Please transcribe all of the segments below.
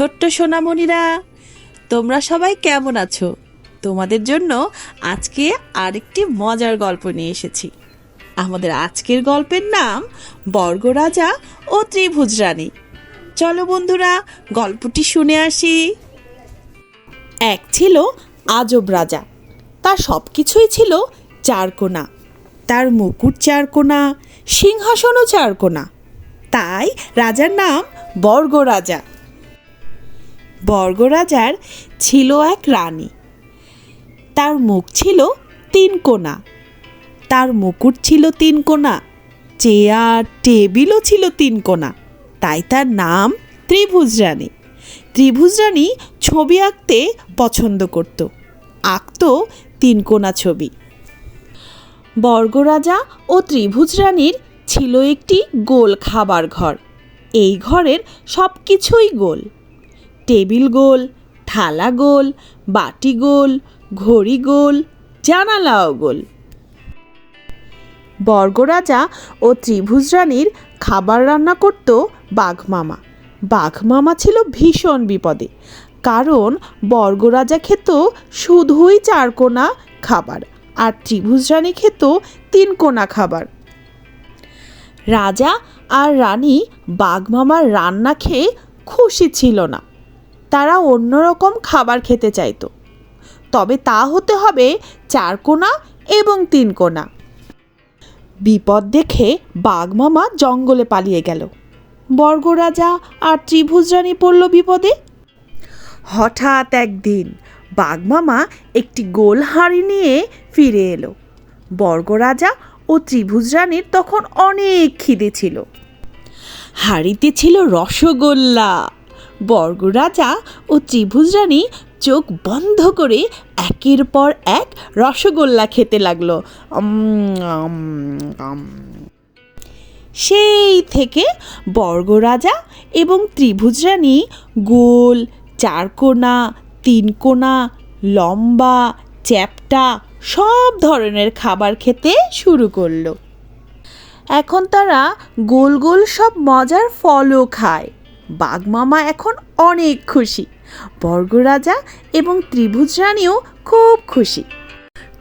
ছোট্ট সোনামণিরা, তোমরা সবাই কেমন আছো? তোমাদের জন্য আজকে আরেকটি মজার গল্প নিয়ে এসেছি। আমাদের আজকের গল্পের নাম বর্গরাজা ও ত্রিভুজ রানী। চলো বন্ধুরা, গল্পটি শুনে আসি। এক ছিল আজব রাজা। তার সব কিছুই ছিল চারকোনা। তার মুকুট চারকোনা, সিংহাসনও চারকোনা। তাই রাজার নাম বর্গরাজা। বর্গরাজার ছিল এক রানী। তার মুখ ছিল তিন কোনা তার মুকুট ছিল তিন কোনা চেয়ার, টেবিলও ছিল তিন কোনা তাই তার নাম ত্রিভুজ রানী। ত্রিভুজ রানী ছবি আঁকতে পছন্দ করত। আঁকত তিন কোনা ছবি। বর্গরাজা ও ত্রিভুজ রানীর ছিল একটি গোল খাবার ঘর। এই ঘরের সব কিছুই গোল। টেবিল গোল, থালা গোল, বাটি গোল, ঘড়ি গোল, জানালাও গোল। বর্গরাজা ও ত্রিভুজ রানীর খাবার রান্না করত বাঘমামা বাঘমামা ছিল ভীষণ বিপদে, কারণ বর্গরাজা খেত শুধুই চারকোনা খাবার আর ত্রিভুজ রানী খেত তিন কোনা খাবার। রাজা আর রানী বাঘমামার রান্না খেয়ে খুশি ছিল না। তারা অন্যরকম খাবার খেতে চাইতো। তবে তা হতে হবে চার কোনা এবং তিন কোনা বিপদ দেখে বাঘমামা জঙ্গলে পালিয়ে গেল। বর্গরাজা আর ত্রিভুজ রানী পড়ল বিপদে। হঠাৎ একদিন বাঘমামা একটি গোল হাঁড়ি নিয়ে ফিরে এলো। বর্গরাজা ও ত্রিভুজ রানীর তখন অনেক খিদে ছিল। হাঁড়িতে ছিল রসগোল্লা। বর্গরাজা ও ত্রিভুজ রানী চোখ বন্ধ করে একের পর এক রসগোল্লা খেতে লাগল। সেই থেকে বর্গরাজা এবং ত্রিভুজ রানী গোল চারকোনা তিনকোনা লম্বা, চ্যাপ্টা সব ধরনের খাবার খেতে শুরু করল। এখন তারা গোল গোল সব মজার ফলও খায়। বাঘমামা এখন অনেক খুশি। বর্গরাজা এবং ত্রিভুজ রানীও খুব খুশি।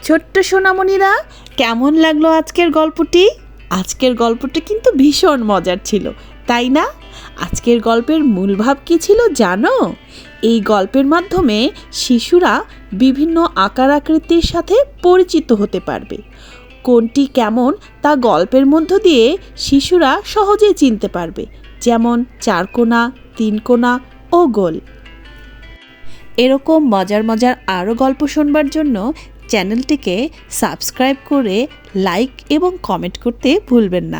ছোট্ট সোনামণিরা, কেমন লাগল আজকের গল্পটি? আজকের গল্পটি কিন্তু ভীষণ মজার ছিল, তাই না? আজকের গল্পের মূল ভাব কী ছিল জানো? এই গল্পের মাধ্যমে শিশুরা বিভিন্ন আকার আকৃতির সাথে পরিচিত হতে পারবে। কোনটি কেমন তা গল্পের মধ্য দিয়ে শিশুরা সহজেই চিনতে পারবে। যেমন চারকোনা তিনকোনা ও গোল। এরকম মজার মজার আরও গল্প শুনবার জন্য চ্যানেলটিকে সাবস্ক্রাইব করে লাইক এবং কমেন্ট করতে ভুলবেন না।